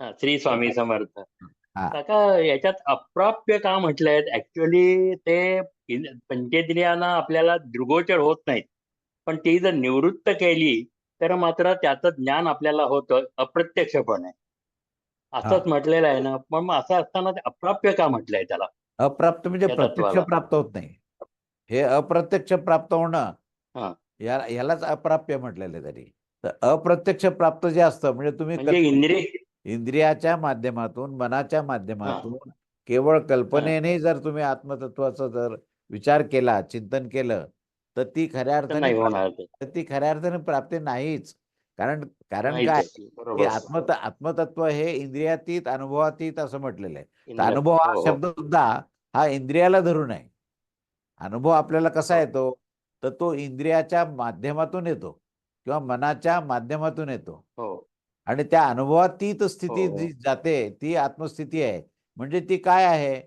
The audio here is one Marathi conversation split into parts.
श्री स्वामी समर्थ. काका याच्यात अप्राप्य का म्हटलंय ऍक्च्युअली ते पंचेंद्रियांना आपल्याला दृगोचर होत नाहीत. पण ती जर निवृत्त केली तर मात्र त्याचं ज्ञान आपल्याला होतं अप्रत्यक्षपणे. असंच म्हटलेलं आहे ना. पण मग असं असताना ते अप्राप्य का म्हटलंय त्याला? अप्राप्त म्हणजे प्रत्यक्ष. प्राप्त होत नाही. हे अप्रत्यक्ष प्राप्त. होणं यालाच अप्राप्य म्हटलेलं आहे तरी. तर अप्रत्यक्ष प्राप्त जे असतं म्हणजे तुम्ही म्हणजे इंद्रिय इंद्रियाच्या माध्यमातून मनाच्या माध्यमातून केवळ कल्पनेने जर तुम्ही आत्मतत्वाचा जर विचार केला चिंतन केलं तर ती खऱ्या अर्थाने तर ती खऱ्या अर्थाने प्राप्ती नाहीच. कारण कारण काय. की आत्मत आत्मतत्व हे इंद्रियातीत अनुभवातीत असं म्हटलेलं आहे. अनुभव हा हो, हो. शब्द सुद्धा हा इंद्रियाला धरून आहे. अनुभव आपल्याला कसा हो. येतो? तर तो इंद्रियाच्या माध्यमातून येतो किंवा मनाच्या माध्यमातून येतो. हो. आणि त्या अनुभवातीत स्थिती हो. जी जाते ती आत्मस्थिती आहे. म्हणजे ती काय आहे?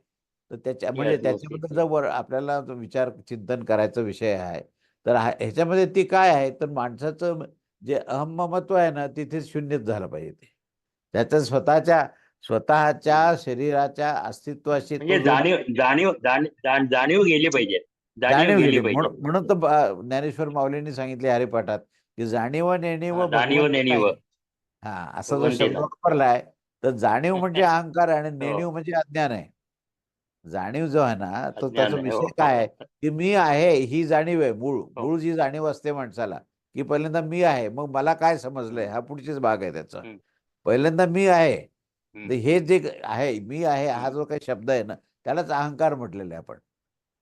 तर त्याच्या म्हणजे. त्याच्याबद्दल जर आपल्याला विचार चिंतन करायचा विषय आहे तर ह्याच्यामध्ये ती काय आहे? तर माणसाचं जे अहममत्व आहे ना तिथेच शून्यच झालं पाहिजे ते. त्याच्या स्वतःच्या स्वतःच्या शरीराच्या अस्तित्वाशी म्हणजे जाणीव जाणीव जाण- जाण- जाणीव गेली पाहिजे. जाणीव गेली पाहिजे. म्हणून तर ज्ञानेश्वर माऊलींनी सांगितले हरिपाठात की जाणीव नेणीव जाणीव नेणीव. हा असा जो भगवंती शब्द. वापरलाय तर जाणीव म्हणजे अहंकार आणि हो. नेणीव म्हणजे अज्ञान आहे जाणीव जो आहे ना तो त्याचा आहे, विषय हो, काय आहे हो. की मी आहे ही जाणीव आहे मूळ हो. मूळ जी जाणीव असते माणसाला की पहिल्यांदा मी आहे मग मला काय समजलंय हा पुढचीच भाग आहे त्याचा. पहिल्यांदा मी आहे हे जे आहे मी आहे हा. जो काही शब्द आहे ना त्यालाच अहंकार म्हटलेला आहे आपण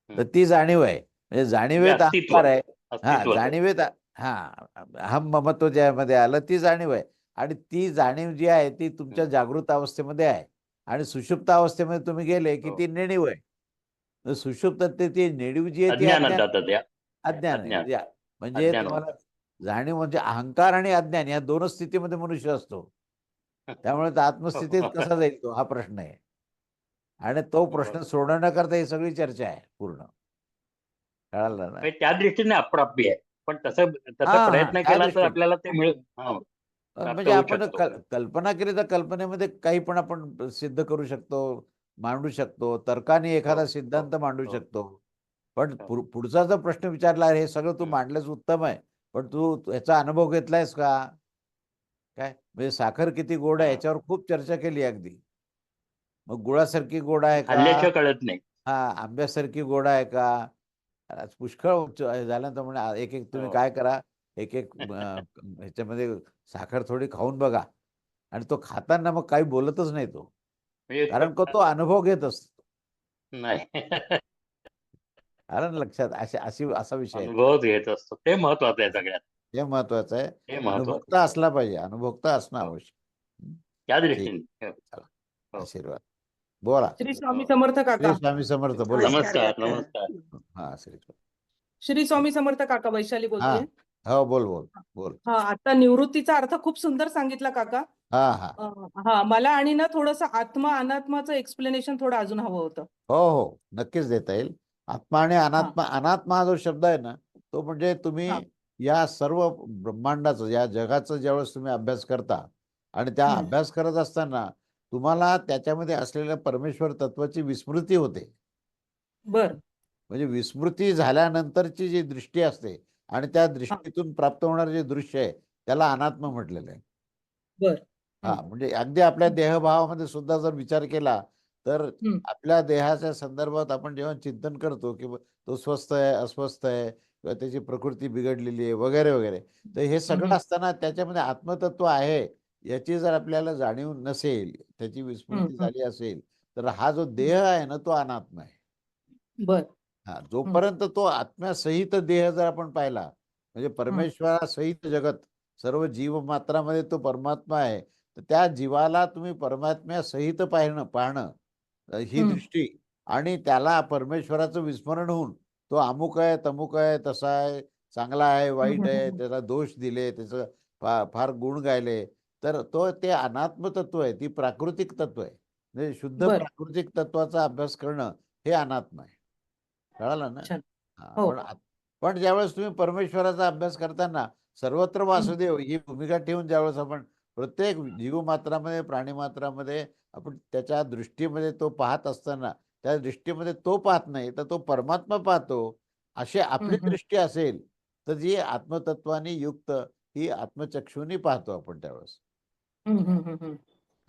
तर. ती जाणीव आहे म्हणजे जाणीवेत. अहंकार आहे हा जाणीवेत हा अहम ममत्व ज्यामध्ये आलं ती जाणीव आहे आणि ती जाणीव जी आहे ती तुमच्या. जागृत अवस्थेमध्ये आहे. आणि सुषुप्त अवस्थेमध्ये तुम्ही गेले की हो. ती नेणीव आहे. सुषुप्त ते ती नेणीव जी आहे ती अज्ञान. म्हणजे म्हणजे तुम्हाला जाणीव म्हणजे अहंकार आणि अज्ञान या दोनच स्थितीमध्ये मनुष्य असतो. त्यामुळे आत्मस्थितीत कसा जाईल तो? हा प्रश्न आहे. आणि तो प्रश्न. सोडवण्याकरता ही सगळी चर्चा आहे पूर्ण. कळालं ना? म्हणजे त्या दृष्टीने अप्राप्य आहे. पण तसं तसा प्रयत्न केला तर. आपल्याला ते मिळेल. म्हणजे आपण कल्पना केली तर कल्पनेमध्ये काही पण आपण सिद्ध करू शकतो मांडू शकतो तर्काने एखादा हो, सिद्धांत हो, मांडू हो. शकतो पण. पुढ- पुढचा जर प्रश्न विचारला हे सगळं तू. मांडलंच उत्तम आहे पण तू याचा अनुभव घेतलायस का काय म्हणजे साखर किती गोड आहे. याच्यावर खूप चर्चा केली अगदी मग गुळासारखी गोड आहे का कळत नाही हा आंब्यासारखी गोड आहे का आज पुष्कळ झाल्यानंतर म्हणे आ- एक एक तुम्ही. काय करा एक एक ह्याच्यामध्ये साखर थोडी खाऊन बघा. आणि तो खाताना मग काही बोलतच नाही तो. म्हणजे कारण का तो अनुभव घेत असतो. नाही. ना लक्षात अशी अशी असा विषय घेत असतो. ते महत्वाचं आहे सगळ्यात. हे महत्वाचं आहे. हे अनुभोक्ता असला पाहिजे. अनुभोक्ता असणं हो. आवश्यक त्या दृष्टीने. हो. आशीर्वाद. बोला. श्री स्वामी समर्थ श्री काका स्वामी समर्थ. बोला. नमस्कार नमस्कार. हा श्री स्वामी. श्री स्वामी समर्थ काका वैशाली बोलते हो बोल बोल बोल. हा आता निवृत्तीचा अर्थ खूप सुंदर सांगितला काका. हा हा. हा मला आणि ना थोडस आत्मा अनात्माचं एक्सप्लेनेशन थोडं अजून हवं होतं. हो हो नक्कीच देता येईल. आत्मा आणि अनात्मा अनात्मा हा जो शब्द आहे ना तो म्हणजे तुम्ही हा. या सर्व ब्रह्मांडाचं या जगाचं ज्यावेळेस तुम्ही अभ्यास करता आणि त्या हम्म. अभ्यास करत असताना तुम्हाला त्याच्यामध्ये असलेल्या परमेश्वर तत्वाची विस्मृती होते. बर. म्हणजे विस्मृती झाल्यानंतरची जी दृष्टी असते आणि त्या दृष्टीतून प्राप्त होणारे जे दृश्य आहे त्याला अनात्म म्हटलेलं आहे हा म्हणजे अगदी आपल्या देहभावामध्ये सुद्धा जर विचार केला तर. आपल्या देहाच्या संदर्भात आपण जेव्हा चिंतन करतो की तो स्वस्थ आहे अस्वस्थ आहे किंवा त्याची प्रकृती बिघडलेली आहे वगैरे वगैरे तर हे सगळं. असताना त्याच्यामध्ये आत्मतत्व आहे याची जर आपल्याला जाणीव नसेल त्याची विस्मृती. झाली असेल तर हा जो देह आहे ना तो अनात्म आहे बर हा जोपर्यंत तो आत्म्यासहित देह जर आपण पाहिला म्हणजे परमेश्वरासहित जगत सर्व जीवमात्रामध्ये तो परमात्मा आहे तर त्या जीवाला तुम्ही परमात्म्यासहित पाहणं पाहणं ही. दृष्टी आणि त्याला परमेश्वराचं विस्मरण होऊन तो अमुक आहे तमुक आहे तसा आहे चांगला आहे वाईट आहे. त्याला दोष दिले त्याचं फा फार गुण गायले तर तो ते अनात्म तत्व आहे ती प्राकृतिक तत्व आहे म्हणजे शुद्ध. प्राकृतिक तत्वाचा अभ्यास करणं हे अनात्म आहे कळालं ना. हा, हो. पण आत- पण ज्यावेळेस तुम्ही परमेश्वराचा अभ्यास करताना सर्वत्र वासुदेव ही भूमिका ठेवून ज्यावेळेस आपण प्रत्येक जीवमात्रामध्ये प्राणीमात्रामध्ये आपण त्याच्या दृष्टीमध्ये तो पाहत असताना त्या दृष्टीमध्ये तो पाहत नाही तर तो परमात्मा पाहतो अशी आपली हम्म. दृष्टी असेल तर जी आत्मतत्वाने युक्त ही आत्मचक्षुनी पाहतो आपण त्यावेळेस हम्म, हम्म, हम्म, हम्म. आलं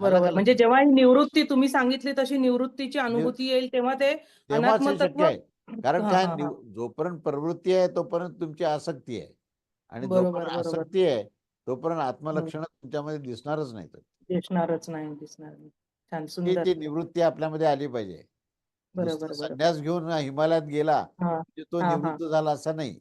बरोबर का म्हणजे लक्षात? जेव्हा ही निवृत्ती तुम्ही सांगितली तशी निवृत्तीची अनुभूती येईल तेव्हा ते तेव्हाच हे अनात्मतत्व शक्य आहे कारण हा, काय हा, हा. जोपर्यंत प्रवृत्ती आहे तोपर्यंत तुमची आसक्ती आहे आणि जोपर्यंत. आसक्ती आहे तोपर्यंत आत्मलक्षण तुमच्यामध्ये दिसणारच नाही दिसणारच नाही दिसणार छान ती सुंदर ती निवृत्ती आपल्यामध्ये आली पाहिजे संन्यास घेऊन हिमालयात गेला हा म्हणजे तो हा, हा. निवृत्त झाला असं नाही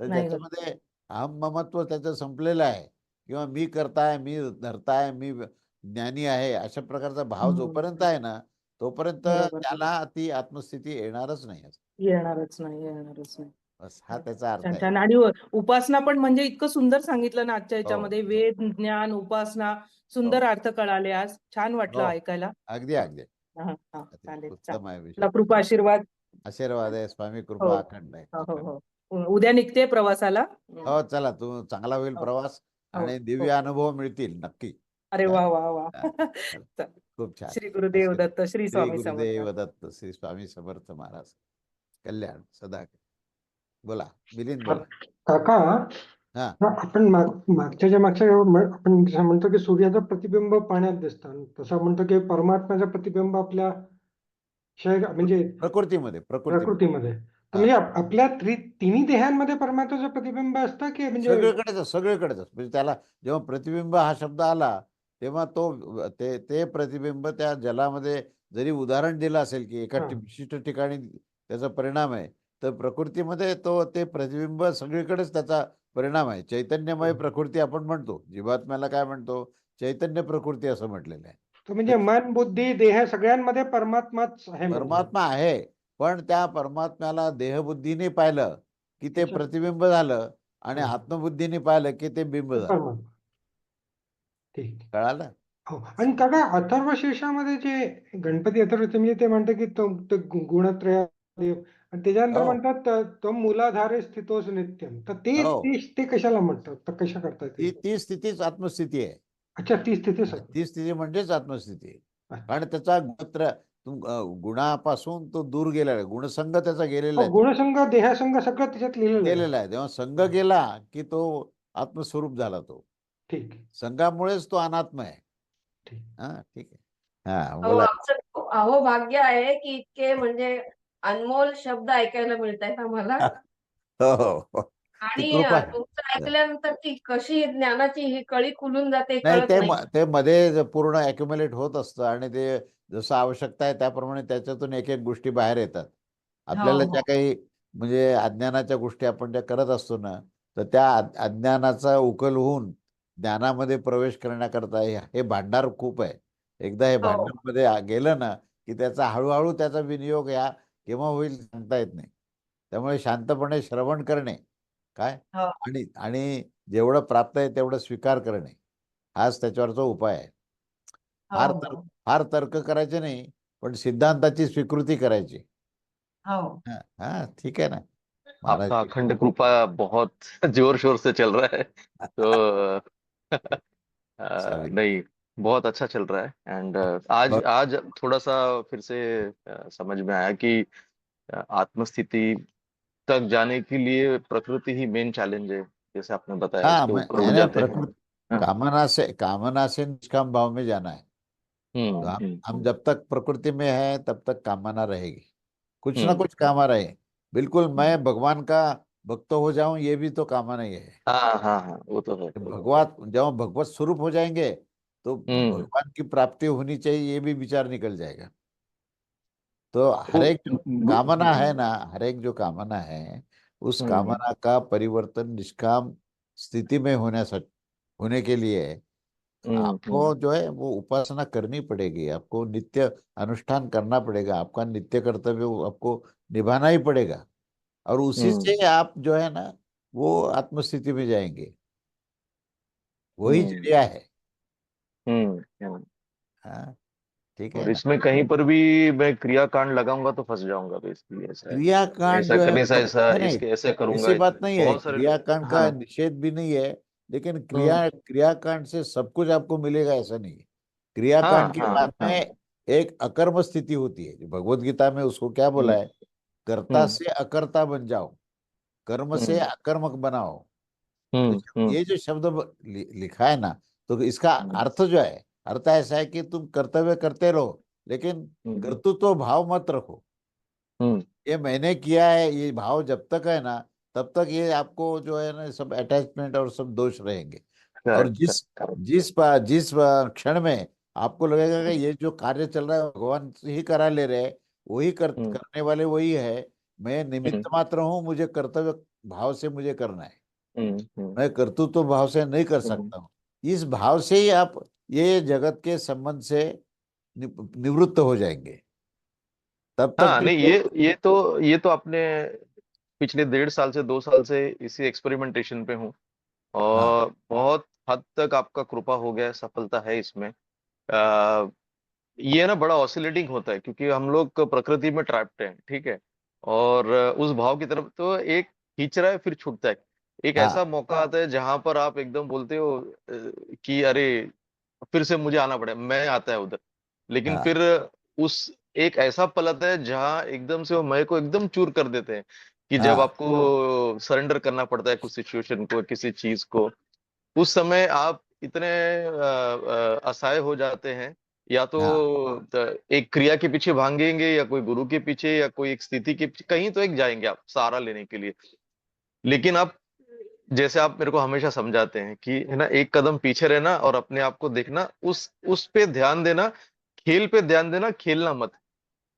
तर. त्याच्यामध्ये अहम ममत्व त्याचं संपलेलं आहे किंवा मी करताय मी धरताय मी ज्ञानी आहे अशा प्रकारचा भाव. जोपर्यंत आहे ना तोपर्यंत बरोबर, त्याला ती आत्मस्थिती येणारच नाही येणारच नाही येणारच नाही. बस हा त्याचा अर्थ छान आहे. छान. आणि उ- उपासना पण म्हणजे इतकं सुंदर सांगितलं ना आजच्या हो. याच्यामध्ये. वेद ज्ञान उपासना सुंदर अर्थ कळाले आज. छान वाटलं हो. ऐकायला. अगदी अगदी. हा, हा, अति चालेल उत्तम चालेल. आहे तुला विषय कृपा आशीर्वाद. आशीर्वाद आहे स्वामी हो. कृपा अखंड आहे. हो हो हो. उद्या निघते प्रवासाला. हो. चला. तू चांगला होईल हो. प्रवास हो, आणि हो. दिव्य अनुभव मिळतील नक्की. अरे वा वा वा. हा. खूप छान. श्री गुरुदेव. दत्त श्री स्वामी गुरुदेव दत्त श्री स्वामी समर्थ महाराज. कल्याण सदा बोला मिलिंद बोला. काका हा. आपण माग- मागच्या ज्या मागच्या आपण जसं म्हणतो की सूर्याचं प्रतिबिंब पाण्यात दिसतं तसं म्हणतो की परमात्म्याचं प्रतिबिंब आपल्या शरीर म्हणजे प्रकृतीमध्ये प्रकृती प्रकृतीमध्ये. म्हणजे आप- आपल्या त्रि तिन्ही देहांमध्ये परमात्म्याचं प्रतिबिंब असतं की म्हणजे सगळीकडेच सगळीकडेच म्हणजे त्याला जेव्हा प्रतिबिंब हा शब्द आला तेव्हा तो ते ते प्रतिबिंब त्या जलामध्ये जरी उदाहरण दिलं असेल की एका हा. विशिष्ट ठिकाणी त्याचा परिणाम आहे तर प्रकृतीमध्ये तो ते प्रतिबिंब सगळीकडेच त्याचा परिणाम आहे चैतन्यमय हम्म. प्रकृती आपण म्हणतो जीवात्म्याला काय म्हणतो चैतन्य प्रकृती असं म्हटलेलं आहे म्हणजे मन बुद्धी देह सगळ्यांमध्ये परमात्माच आहे. परमात्मा आहे पण त्या परमात्म्याला देहबुद्धीने पाहिलं की ते. प्रतिबिंब झालं आणि. आत्मबुद्धीने पाहिलं की ते बिंब झालं ठीक कळालं? हो. आणि काका अथर्व शीर्षामध्ये जे गणपती अथर्व म्हणजे ते म्हणतात की तो तो गु- गुणत्रय देव आणि त्याच्यानंतर हो. म्हणतात त- तो मूलाधारे स्थितोस नित्यम तर ते हो. ते ते कशाला म्हणतात? तर कशा करतात ती? ते ती स्थितीच आत्मस्थिती आहे. अच्छा ती स्थिती सर. ती स्थिती म्हणजेच आत्मस्थिती आहे. अच्छा. कारण त्याचा गुणत्र तुम- अं, गुणापासून तो दूर गेलेला आहे. गुणसंग त्याचा गेलेला हो, आहे. गुणसंग देहसंग सगळं त्याच्यात लिहिलेलं आहे. गेलेला आहे. तेव्हा संघ गेला की तो आत्मस्वरूप झाला तो. ठीक. संघामुळेच तो अनात्म आहे. ठीक. हा ठीक आहे. हा अहो बोला. आमचं अहो भाग्य आहे की इतके म्हणजे अनमोल शब्द ऐकायला मिळत आहेत आम्हाला. हो हो हो. आणि कृपा आहे. तुमचं ऐकल्यानंतर ती कशी ज्ञानाची ही कळी खुलून जाते नाही कळत ते नाही. म- ते मध्ये ज- पूर्ण अक्युमुलेट होत असतं आणि ते जसं आवश्यकता आहे त्याप्रमाणे त्याच्यातून एक एक गोष्टी बाहेर येतात. आपल्याला हो. ज्या काही म्हणजे अज्ञानाच्या गोष्टी आपण ज्या करत असतो ना तर त्या अ- अज्ञानाचा उकल होऊन ज्ञानामध्ये प्रवेश करण्याकरता हे हे भांडार खूप आहे. एकदा हे हो. भांडारमध्ये आ- गेलं ना की त्याचा हळूहळू त्याचा विनियोग या केव्हा होईल सांगता येत नाही. त्यामुळे शांतपणे श्रवण करणे. काय? हो. आणि आणि जेवढं प्राप्त आहे तेवढं स्वीकार करणे. हाच त्याच्यावरचा उपाय आहे. फार हो, तर फार तर्क करायचे नाही पण सिद्धांताची स्वीकृती करायची. हो. ठीक आहे ना. महाराज आपका अखंड कृपा बहुत जोर शोर से चल रहा है. तो अ, चलिए। नहीं बहुत अच्छा चल रहा है एंड आज बहुत- आज थोड़ा सा फिर से अ, समझ में आया कि अ, आत्मस्थिति तक जाने के लिए प्रकृति ही मेन चैलेंज है जैसे आपने बताया हाँ उसके मैं ऊपर उठ मैंने जाते हैं। प्रकृति हाँ। कामना से कामना से निष्काम भाव में जाना है। हम्म तो हम हम्म। हम जब तक प्रकृति में है तब तक कामना रहेगी। कुछ ना हम्म। कुछ कामना रहे बिल्कुल मैं भगवान का भक्त हो जाऊँ ये भी तो कामना ही है हाँ हाँ हाँ वो तो है तो। भगवत जब भगवत स्वरूप हो जाएँगे तो हम्म। भगवान की प्राप्ति होनी चाहिए ये भी विचार निकल जाएगा तो हर एक जो कामना है ना हर एक जो कामना है उस हम्म। कामना का परिवर्तन निष्काम स्थिति में होण्यासाठी होने के लिए हम्म, आपको हम्म, जो है वो उपासना करनी पड़ेगी आपको नित्य अनुष्ठान करना पड़ेगा आपका नित्य कर्तव्य आपको निभाना ही पड़ेगा और उसी। से आप जो है ना वो आत्मस्थिति में जाएँगे। वही। ज़रिया है। हाँ ठीक है। और इसमें कहीं पर भी मैं क्रियाकांड लगाऊँगा तो फंस जाऊँगा बेसिकली ऐसा क्रियाकांड ऐसा करने से ऐसा इसके ऐसे करूँगा ऐसी बात नहीं है क्रियाकांड का हाँ। निषेध भी नहीं है लेकिन क्रिया क्रियाकांड से सब कुछ आपको मिलेगा ऐसा नहीं है। क्रियाकांड हाँ, के हाँ, बाद हाँ। में एक अकर्म स्थिति होती है। भगवत गीता में उसको क्या बोला है? कर्ता हम्म। से अकर्ता बन जाओ कर्म से हम्म। अकर्मक बनाओ तो ये जो शब्द लि- लिखा है ना तो इसका। अर्थ जो है अर्थ ऐसा है कि तुम कर्तव्य करते रहो लेकिन कर्तृत्व भाव मत रखो ये मैंने किया है ये भाव जब तक है ना तब तक ये आपको जो है ना सब अटैचमेंट और सब दोष रहेंगे और जिस correct, correct. जिस जिस क्षण में आपको लगेगा कि ये जो कार्य चल रहा है भगवान ही करा ले रहे हैं वही कर। करने वाले वही है मैं निमित्त। मात्र हूँ मुझे कर्तव्य भाव से मुझे करना है मैं कर्तृत्व तो भाव से नहीं कर। सकता हूँ इस भाव से ही आप ये जगत के संबंध से नि- निवृत्त हो जाएँगे तब तक हाँ तो नहीं ये ये तो ये तो आपने पिछले डेढ़ साल से दो साल से इसी एक्सपेरिमेंटेशन पे हूँ और हाँ। बहुत हद तक आपका कृपा हो गया सफलता है इसमें आ, ये ना बड़ा ऑसिलेटिंग होता है क्योंकि हम लोग प्रकृति में ट्रैप्ड हैं ठीक है और उस भाव की तरफ़ तो एक खींच रहा है फिर छूटता है एक हाँ। ऐसा मौका आता है जहाँ पर आप एकदम बोलते हो अ, कि अरे फिर से मुझे आना पड़े मैं आता है उधर लेकिन हाँ। फिर उस एक ऐसा पल आता है जहाँ एकदम से वो मैं को एकदम चूर कर देते हैं कि जब हाँ। आपको सरेंडर करना पड़ता है कुछ सिचुएशन को किसी चीज़ को उस समय आप इतने अ, अ, असहाय हो जाते हैं या तो त- एक क्रिया के पीछे भागेंगे या कोई गुरु के पीछे या कोई एक स्थिति के पीछे कहीं तो एक जाएँगे आप सहारा लेने के लिए। लेकिन आप जैसे आप मेरे को हमेशा समझाते हैं कि है ना एक कदम पीछे रहना और अपने आप को देखना उस उस पे ध्यान देना खेल पे ध्यान देना खेलना मत।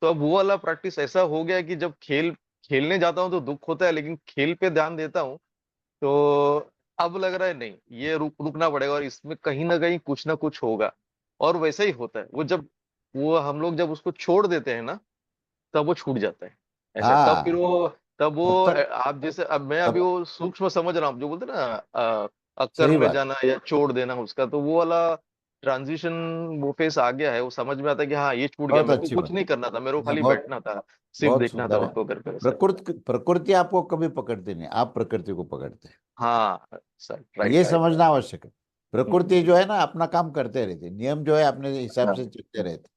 तो अब वो वाला प्रैक्टिस ऐसा हो गया कि जब खेल खेलने जाता हूँ तो दुख होता है लेकिन खेल पे ध्यान देता हूँ तो अब लग रहा है नहीं ये रुक रुकना पड़ेगा और इसमें कहीं ना कहीं कुछ ना कुछ होगा। और वैसा ही होता है। वो जब वो हम लोग जब उसको छोड़ देते हैं ना तब वो छूट जाता है। ऐसा तब फिर हाँ। वो तब वो आप जैसे अब मैं अभी वो सूक्ष्म समझ रहा हूँ जो बोलते हैं ना अ, अक्कर में जाना या छोड़ देना उसका तो वो वाला ट्रांजिशन वो फेस आ गया है वो समझ में आता है कि हाँ ये छूट गया मेरे को कुछ नहीं करना था मेरे को हाँ, खाली बैठना था सिर्फ़ देखना था। उनको करके प्रकृति प्रकृति आपको कभी पकड़ती नहीं आप प्रकृति को पकड़ते हैं। हाँ सर ये समझना आवश्यक है। प्रकृति जो है ना अपना काम करते रहते नियम जो है अपने हिसाब हाँ। से चलते रहते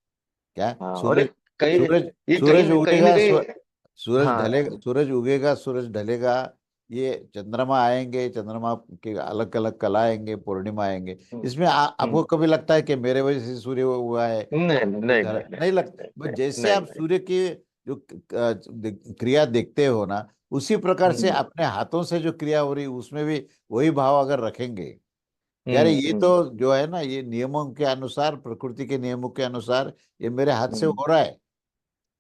क्या? हाँ सूरज सूरज सूरज उगेगा सूरज हाँ। ढलेगा सूरज उगेगा सूरज ढलेगा ये चंद्रमा आएँगे चंद्रमा के अलग अलग कला आएँगे पूर्णिमा आएँगे। हम्म, इसमें आ, आपको कभी लगता है कि मेरे वजह से सूर्य हुआ है? नहीं नहीं नहीं नहीं, नहीं नहीं लगता जैसे नहीं, आप सूर्य की जो क्रिया देखते हो ना उसी प्रकार से हम्म। अपने हाथों से जो क्रिया हो रही उसमें भी वही भाव अगर रखेंगे यार हम्म, ये हम्म, तो जो है ना ये नियमों के अनुसार प्रकृति के नियमों के अनुसार ये मेरे हाथ से हम्म। हो रहा है।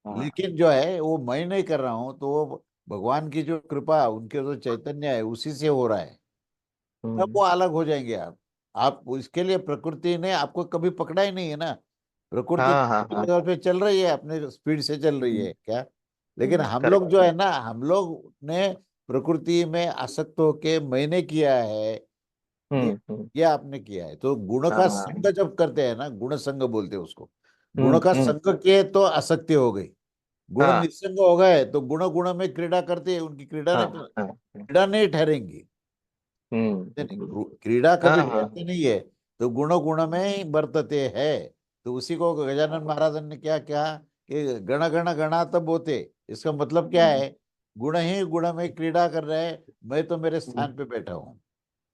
हाँ, लेकिन जो है वो मैं नहीं कर रहा हूँ तो वो भगवान की जो कृपा उनके जो चैतन्य है उसी से हो रहा है। तब हम्म, वो अलग हो जाएँगे आप। आप इसके लिए प्रकृति ने आपको कभी पकड़ा ही नहीं है ना। प्रकृति हाँ हाँ हाँ। पे चल रही है अपने स्पीड से चल रही है क्या? लेकिन हम्म, हम लोग जो है ना हम लोग ने प्रकृति में आसक्त होके मैंने किया है हम्म, हम्म, ये आपने किया है। तो गुण का हाँ। संग जब करते हैं ना गुण संग बोलते हैं उसको। गुण हम्म, का हम्म, संग किए तो आसक्ति हो गई। गुण हाँ। निसंग हो गए तो गुण गुण में क्रीड़ा करते हैं उनकी क्रीड़ा हाँ, नहीं हाँ, क्रीड़ा नहीं ठहरेंगी। हम्म, क्रीड़ा कभी। नहीं है तो गुण गुण में ही बरतते है। तो उसी को गजानन महाराज ने क्या कहा कि गण गण गणा तब होते। इसका मतलब क्या हम्म। है गुण ही गुण में क्रीड़ा कर रहे हैं मैं तो मेरे स्थान पे बैठा हूँ।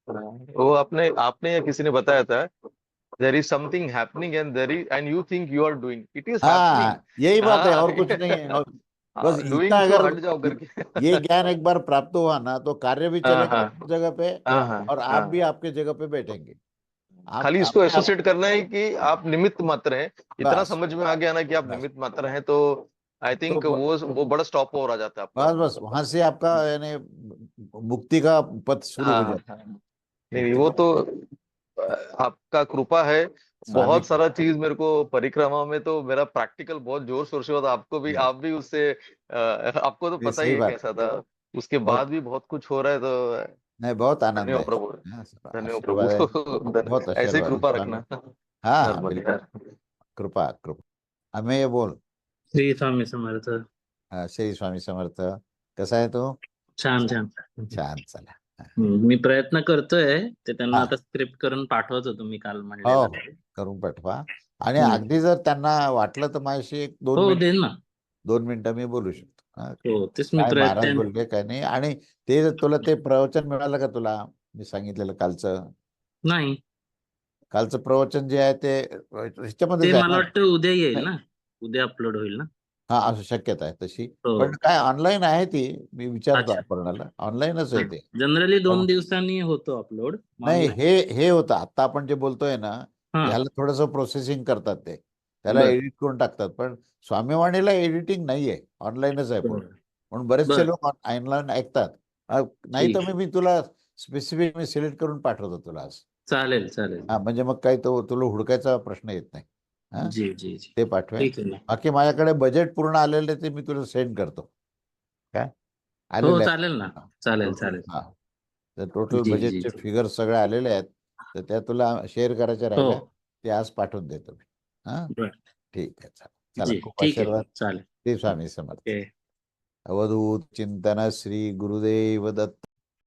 वो आपने आपने या किसी ने बताया था there is something happening and there is and you think you are doing it is हाँ यही बात है हाँ, और कुछ नहीं है और बस इतना तो अगर हट जाओ करके। ये ज्ञान एक बार प्राप्त हुआ ना तो कार्य भी हाँ, चलेगा हाँ। जगह पे हाँ, हाँ, और आप हाँ। भी आपके जगह पे बैठेंगे। खाली इसको एसोसिएट करना है कि आप निमित्त मात्र हैं। इतना समझ में आ गया ना कि आप निमित्त मात्र हैं तो आई थिंक तो वो वो बड़ा स्टॉप ओवर आ जाता है बस बस वहाँ से आपका यानी मुक्ति का पथ शुरू हो हाँ, जाता हाँ। नहीं नहीं, वो तो आपका कृपा है। बहुत सारा चीज़ मेरे को परिक्रमा में तो मेरा प्रैक्टिकल बहुत ज़ोर शोर से होता आपको भी आप भी उससे आपको तो पता ही है कैसा था। उसके बाद भी बहुत कुछ हो रहा है तो नहीं बहुत आनंद धन्यवाद है। प्रभु। हाँ, धन्यवाद प्रभु। बहुत ऐसे ही कृपा रखना। हाँ हाँ। कृपा कृपा। हमें ये बोल श्री स्वामी समर्थ। हा, श्री स्वामी समर्थ। कसा आहे तो? छान छान छान चला मी प्रयत्न करतोय ते त्यांना हा. आता स्क्रिप्ट करून पाठवत होतो मी काल हो म्हणलेलं करून पाठवा. आणि हम्म. अगदी जर त्यांना वाटलं तर माझ्याशी एक दोन हो मिनिट देईन ना. दोन मिनिटं मी बोलू शकतो. हा. हो तेच मी काय महाराज प्रयत्न बोलले काय नाही. आणि ते तुला ते प्रवचन मिळालं का तुला? मी सांगितलेलं कालचं. नाही. कालचं प्रवचन जे आहे ते आहे मला ना? वाटतं उद्या येईल. ना? उद्या अपलोड होईल ना? हा असं शक्यता आहे तशी. हो. पण काय ऑनलाईन आहे ती मी विचारतो अच्छा. ऑनलाईनच आहे ते. जनरली दोन हो. दिवसांनी होतो अपलोड नाही हे हे होतं. आता आपण जे बोलतोय ना हा. ह्याला थोडंसं प्रोसेसिंग करतात ते. त्याला बर. एडिट करून टाकतात. पण स्वामीवाणीला एडिटिंग नाहीये. ऑनलाईनच आहे पूर्ण. बरं. म्हणून बरेचसे बर. लोक ऑनलाईन ऐकतात. अ, नाही तर ठीक. मी मी तुला स्पेसिफिक मी सिलेक्ट करून पाठवतो तुला आज. चालेल चालेल. हा म्हणजे मग काही तो तुला हुडकायचा प्रश्न येत नाही. हा? जी जी जी. ते पाठवेन. बाकी माझ्याकडे बजेट पूर्ण आलेलं ते मी तुला सेंड करतो. काय? हो चालेल ना. चालेल चालेल. हा. तर टोटल बजेटचे. फिगर सगळे आलेले आहेत. तर त्या तुला शेअर करायच्या हो. राहिल्या. ते आज पाठवून देतो मी. हा. ठीक आहे चला चला जी खूप ठीक आहे. आशीर्वाद. चालेल. ते स्वामी समर्थ. अवधूत चिंतन श्री गुरुदेव दत्त